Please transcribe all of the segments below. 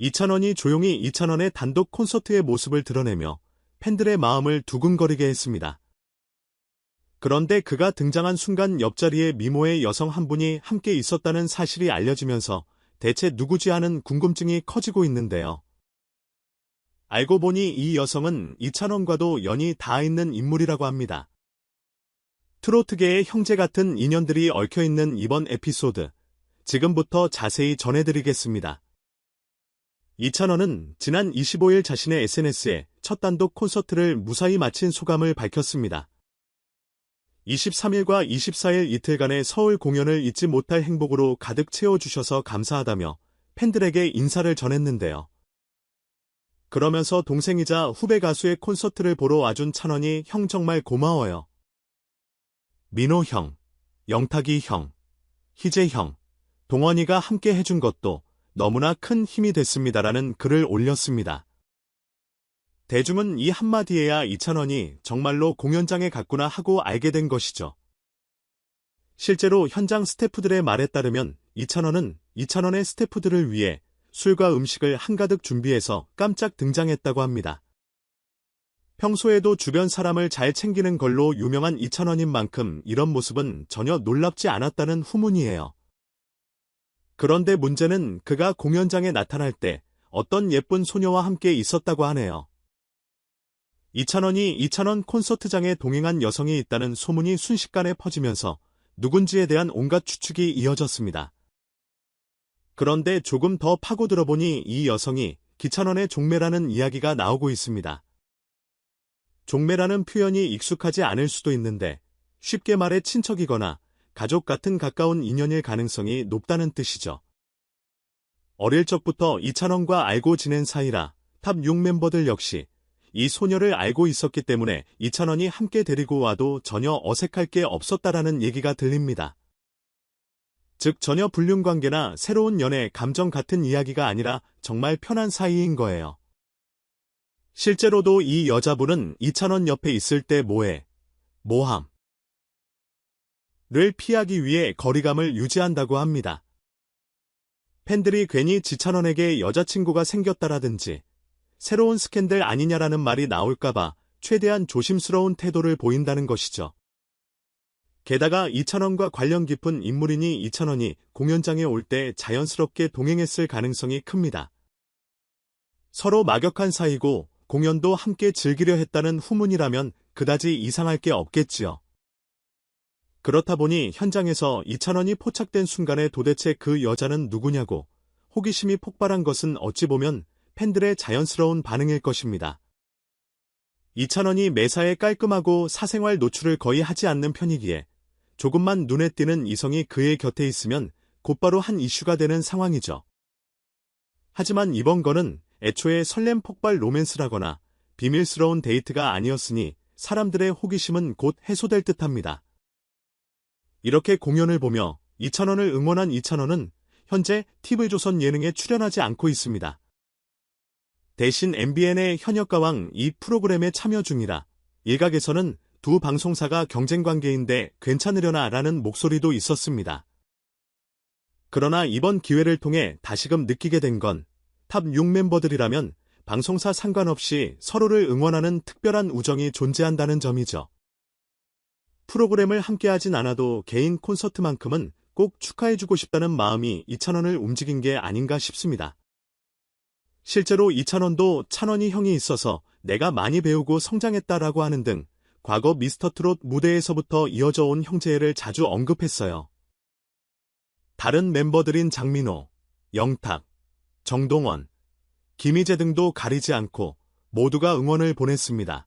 이찬원이 조용히 이찬원의 단독 콘서트의 모습을 드러내며 팬들의 마음을 두근거리게 했습니다. 그런데 그가 등장한 순간 옆자리에 미모의 여성 한 분이 함께 있었다는 사실이 알려지면서 대체 누구지 하는 궁금증이 커지고 있는데요. 알고 보니 이 여성은 이찬원과도 연이 닿아 있는 인물이라고 합니다. 트로트계의 형제 같은 인연들이 얽혀있는 이번 에피소드, 지금부터 자세히 전해드리겠습니다. 이찬원은 지난 25일 자신의 SNS에 첫 단독 콘서트를 무사히 마친 소감을 밝혔습니다. 23일과 24일 이틀간의 서울 공연을 잊지 못할 행복으로 가득 채워주셔서 감사하다며 팬들에게 인사를 전했는데요. 그러면서 동생이자 후배 가수의 콘서트를 보러 와준 찬원이 형 정말 고마워요. 민호 형, 영탁이 형, 희재 형, 동원이가 함께 해준 것도 너무나 큰 힘이 됐습니다라는 글을 올렸습니다. 대중은 이 한마디에야 이찬원이 정말로 공연장에 갔구나 하고 알게 된 것이죠. 실제로 현장 스태프들의 말에 따르면 이찬원은 이찬원의 스태프들을 위해 술과 음식을 한가득 준비해서 깜짝 등장했다고 합니다. 평소에도 주변 사람을 잘 챙기는 걸로 유명한 이찬원인 만큼 이런 모습은 전혀 놀랍지 않았다는 후문이에요. 그런데 문제는 그가 공연장에 나타날 때 어떤 예쁜 소녀와 함께 있었다고 하네요. 이찬원이 이찬원 콘서트장에 동행한 여성이 있다는 소문이 순식간에 퍼지면서 누군지에 대한 온갖 추측이 이어졌습니다. 그런데 조금 더 파고 들어보니 이 여성이 기찬원의 종매라는 이야기가 나오고 있습니다. 종매라는 표현이 익숙하지 않을 수도 있는데 쉽게 말해 친척이거나 가족 같은 가까운 인연일 가능성이 높다는 뜻이죠. 어릴 적부터 이찬원과 알고 지낸 사이라 탑 6 멤버들 역시 이 소녀를 알고 있었기 때문에 이찬원이 함께 데리고 와도 전혀 어색할 게 없었다라는 얘기가 들립니다. 즉 전혀 불륜 관계나 새로운 연애, 감정 같은 이야기가 아니라 정말 편한 사이인 거예요. 실제로도 이 여자분은 이찬원 옆에 있을 때 뭐해, 뭐함, 를 피하기 위해 거리감을 유지한다고 합니다. 팬들이 괜히 지찬원에게 여자친구가 생겼다라든지 새로운 스캔들 아니냐라는 말이 나올까봐 최대한 조심스러운 태도를 보인다는 것이죠. 게다가 이찬원과 관련 깊은 인물이니 이찬원이 공연장에 올 때 자연스럽게 동행했을 가능성이 큽니다. 서로 막역한 사이고 공연도 함께 즐기려 했다는 후문이라면 그다지 이상할 게 없겠지요. 그렇다 보니 현장에서 이찬원이 포착된 순간에 도대체 그 여자는 누구냐고 호기심이 폭발한 것은 어찌 보면 팬들의 자연스러운 반응일 것입니다. 이찬원이 매사에 깔끔하고 사생활 노출을 거의 하지 않는 편이기에 조금만 눈에 띄는 이성이 그의 곁에 있으면 곧바로 한 이슈가 되는 상황이죠. 하지만 이번 건은 애초에 설렘 폭발 로맨스라거나 비밀스러운 데이트가 아니었으니 사람들의 호기심은 곧 해소될 듯합니다. 이렇게 공연을 보며 이찬원을 응원한 이찬원은 현재 TV조선 예능에 출연하지 않고 있습니다. 대신 MBN의 현역가왕 이 프로그램에 참여 중이라 일각에서는 두 방송사가 경쟁 관계인데 괜찮으려나 라는 목소리도 있었습니다. 그러나 이번 기회를 통해 다시금 느끼게 된 건 탑 6 멤버들이라면 방송사 상관없이 서로를 응원하는 특별한 우정이 존재한다는 점이죠. 프로그램을 함께하진 않아도 개인 콘서트만큼은 꼭 축하해주고 싶다는 마음이 이찬원을 움직인 게 아닌가 싶습니다. 실제로 이찬원도 찬원이 형이 있어서 내가 많이 배우고 성장했다라고 하는 등 과거 미스터트롯 무대에서부터 이어져 온 형제를 자주 언급했어요. 다른 멤버들인 장민호, 영탁, 정동원, 김희재 등도 가리지 않고 모두가 응원을 보냈습니다.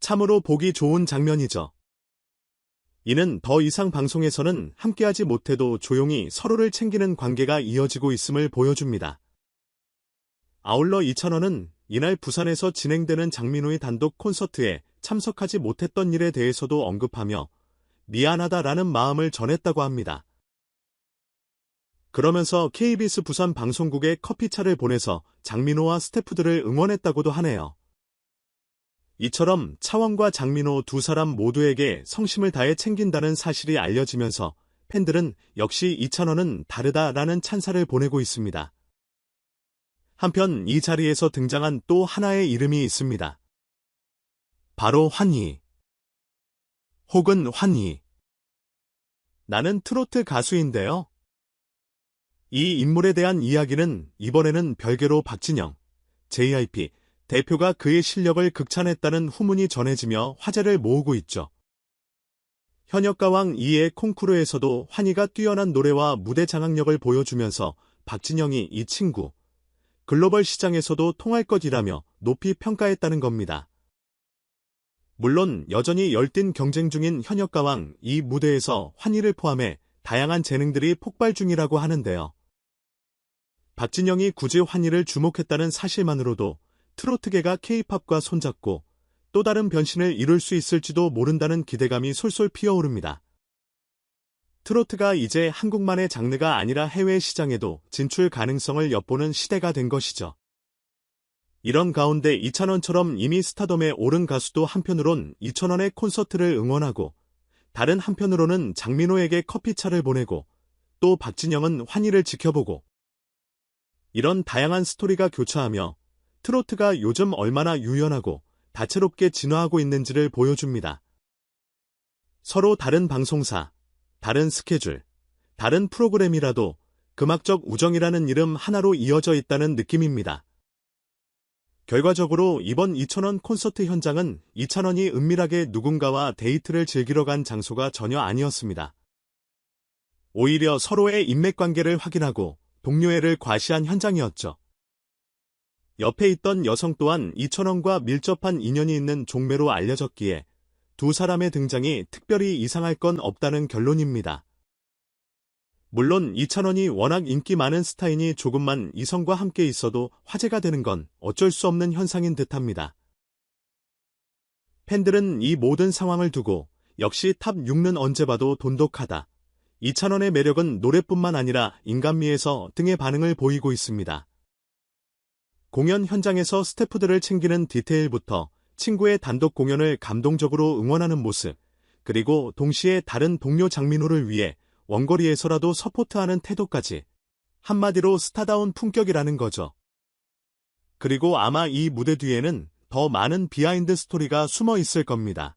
참으로 보기 좋은 장면이죠. 이는 더 이상 방송에서는 함께하지 못해도 조용히 서로를 챙기는 관계가 이어지고 있음을 보여줍니다. 아울러 이찬원은 이날 부산에서 진행되는 장민호의 단독 콘서트에 참석하지 못했던 일에 대해서도 언급하며 미안하다라는 마음을 전했다고 합니다. 그러면서 KBS 부산 방송국에 커피차를 보내서 장민호와 스태프들을 응원했다고도 하네요. 이처럼 차원과 장민호 두 사람 모두에게 성심을 다해 챙긴다는 사실이 알려지면서 팬들은 역시 이찬원은 다르다라는 찬사를 보내고 있습니다. 한편 이 자리에서 등장한 또 하나의 이름이 있습니다. 바로 환희. 혹은 환희. 나는 트로트 가수인데요. 이 인물에 대한 이야기는 이번에는 별개로 박진영, JYP, 대표가 그의 실력을 극찬했다는 후문이 전해지며 화제를 모으고 있죠. 현역 가왕 2의 콩쿠르에서도 환희가 뛰어난 노래와 무대 장악력을 보여주면서 박진영이 이 친구, 글로벌 시장에서도 통할 것이라며 높이 평가했다는 겁니다. 물론 여전히 열띤 경쟁 중인 현역 가왕 이 무대에서 환희를 포함해 다양한 재능들이 폭발 중이라고 하는데요. 박진영이 굳이 환희를 주목했다는 사실만으로도 트로트계가 케이팝과 손잡고 또 다른 변신을 이룰 수 있을지도 모른다는 기대감이 솔솔 피어오릅니다. 트로트가 이제 한국만의 장르가 아니라 해외 시장에도 진출 가능성을 엿보는 시대가 된 것이죠. 이런 가운데 이찬원처럼 이미 스타덤에 오른 가수도 한편으론 이천원의 콘서트를 응원하고 다른 한편으로는 장민호에게 커피차를 보내고 또 박진영은 환희를 지켜보고 이런 다양한 스토리가 교차하며 트로트가 요즘 얼마나 유연하고 다채롭게 진화하고 있는지를 보여줍니다. 서로 다른 방송사, 다른 스케줄, 다른 프로그램이라도 금악적 우정이라는 이름 하나로 이어져 있다는 느낌입니다. 결과적으로 이번 2천원 콘서트 현장은 2천원이 은밀하게 누군가와 데이트를 즐기러 간 장소가 전혀 아니었습니다. 오히려 서로의 인맥관계를 확인하고 동료애를 과시한 현장이었죠. 옆에 있던 여성 또한 이천원과 밀접한 인연이 있는 종매로 알려졌기에 두 사람의 등장이 특별히 이상할 건 없다는 결론입니다. 물론 이찬원이 워낙 인기 많은 스타이니 조금만 이성과 함께 있어도 화제가 되는 건 어쩔 수 없는 현상인 듯합니다. 팬들은 이 모든 상황을 두고 역시 탑 6는 언제 봐도 돈독하다. 이찬원의 매력은 노래뿐만 아니라 인간미에서 등의 반응을 보이고 있습니다. 공연 현장에서 스태프들을 챙기는 디테일부터 친구의 단독 공연을 감동적으로 응원하는 모습, 그리고 동시에 다른 동료 장민호를 위해 원거리에서라도 서포트하는 태도까지 한마디로 스타다운 품격이라는 거죠. 그리고 아마 이 무대 뒤에는 더 많은 비하인드 스토리가 숨어 있을 겁니다.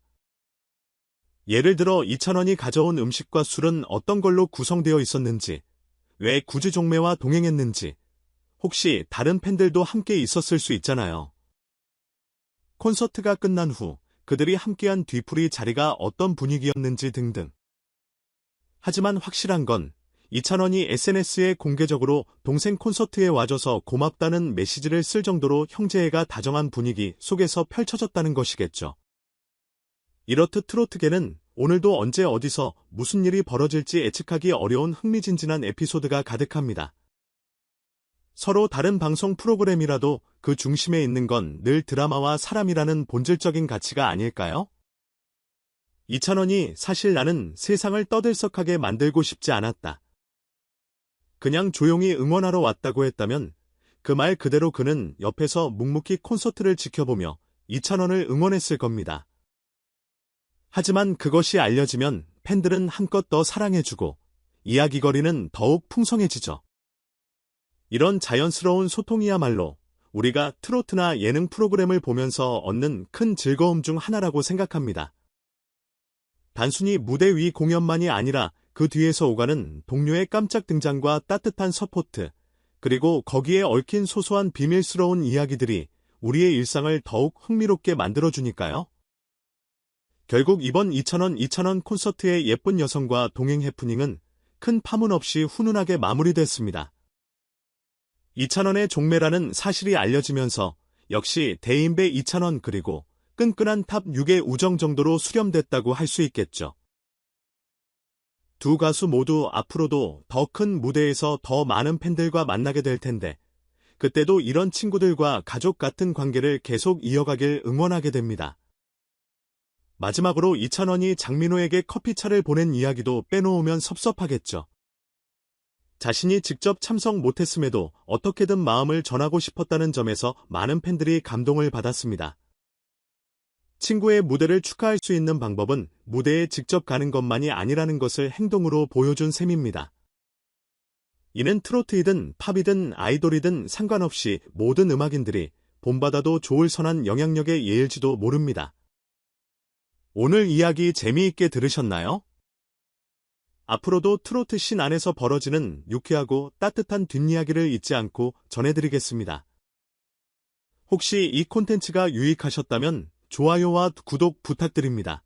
예를 들어 이찬원이 가져온 음식과 술은 어떤 걸로 구성되어 있었는지, 왜 굳이 종매와 동행했는지, 혹시 다른 팬들도 함께 있었을 수 있잖아요. 콘서트가 끝난 후 그들이 함께한 뒤풀이 자리가 어떤 분위기였는지 등등. 하지만 확실한 건 이찬원이 SNS에 공개적으로 동생 콘서트에 와줘서 고맙다는 메시지를 쓸 정도로 형제애가 다정한 분위기 속에서 펼쳐졌다는 것이겠죠. 이렇듯 트로트계는 오늘도 언제 어디서 무슨 일이 벌어질지 예측하기 어려운 흥미진진한 에피소드가 가득합니다. 서로 다른 방송 프로그램이라도 그 중심에 있는 건 늘 드라마와 사람이라는 본질적인 가치가 아닐까요? 이찬원이 사실 나는 세상을 떠들썩하게 만들고 싶지 않았다. 그냥 조용히 응원하러 왔다고 했다면 그 말 그대로 그는 옆에서 묵묵히 콘서트를 지켜보며 이찬원을 응원했을 겁니다. 하지만 그것이 알려지면 팬들은 한껏 더 사랑해주고 이야기거리는 더욱 풍성해지죠. 이런 자연스러운 소통이야말로 우리가 트로트나 예능 프로그램을 보면서 얻는 큰 즐거움 중 하나라고 생각합니다. 단순히 무대 위 공연만이 아니라 그 뒤에서 오가는 동료의 깜짝 등장과 따뜻한 서포트, 그리고 거기에 얽힌 소소한 비밀스러운 이야기들이 우리의 일상을 더욱 흥미롭게 만들어주니까요. 결국 이번 2,000원 2,000원 콘서트의 예쁜 여성과 동행 해프닝은 큰 파문 없이 훈훈하게 마무리됐습니다. 2,000원의 종매라는 사실이 알려지면서 역시 대인배 2,000원 그리고 끈끈한 탑 6의 우정 정도로 수렴됐다고 할 수 있겠죠. 두 가수 모두 앞으로도 더 큰 무대에서 더 많은 팬들과 만나게 될 텐데 그때도 이런 친구들과 가족 같은 관계를 계속 이어가길 응원하게 됩니다. 마지막으로 이찬원이 장민호에게 커피차를 보낸 이야기도 빼놓으면 섭섭하겠죠. 자신이 직접 참석 못했음에도 어떻게든 마음을 전하고 싶었다는 점에서 많은 팬들이 감동을 받았습니다. 친구의 무대를 축하할 수 있는 방법은 무대에 직접 가는 것만이 아니라는 것을 행동으로 보여준 셈입니다. 이는 트로트이든 팝이든 아이돌이든 상관없이 모든 음악인들이 본받아도 좋을 선한 영향력의 예일지도 모릅니다. 오늘 이야기 재미있게 들으셨나요? 앞으로도 트로트 신 안에서 벌어지는 유쾌하고 따뜻한 뒷이야기를 잊지 않고 전해드리겠습니다. 혹시 이 콘텐츠가 유익하셨다면 좋아요와 구독 부탁드립니다.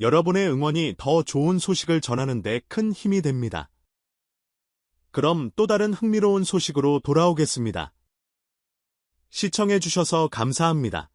여러분의 응원이 더 좋은 소식을 전하는데 큰 힘이 됩니다. 그럼 또 다른 흥미로운 소식으로 돌아오겠습니다. 시청해주셔서 감사합니다.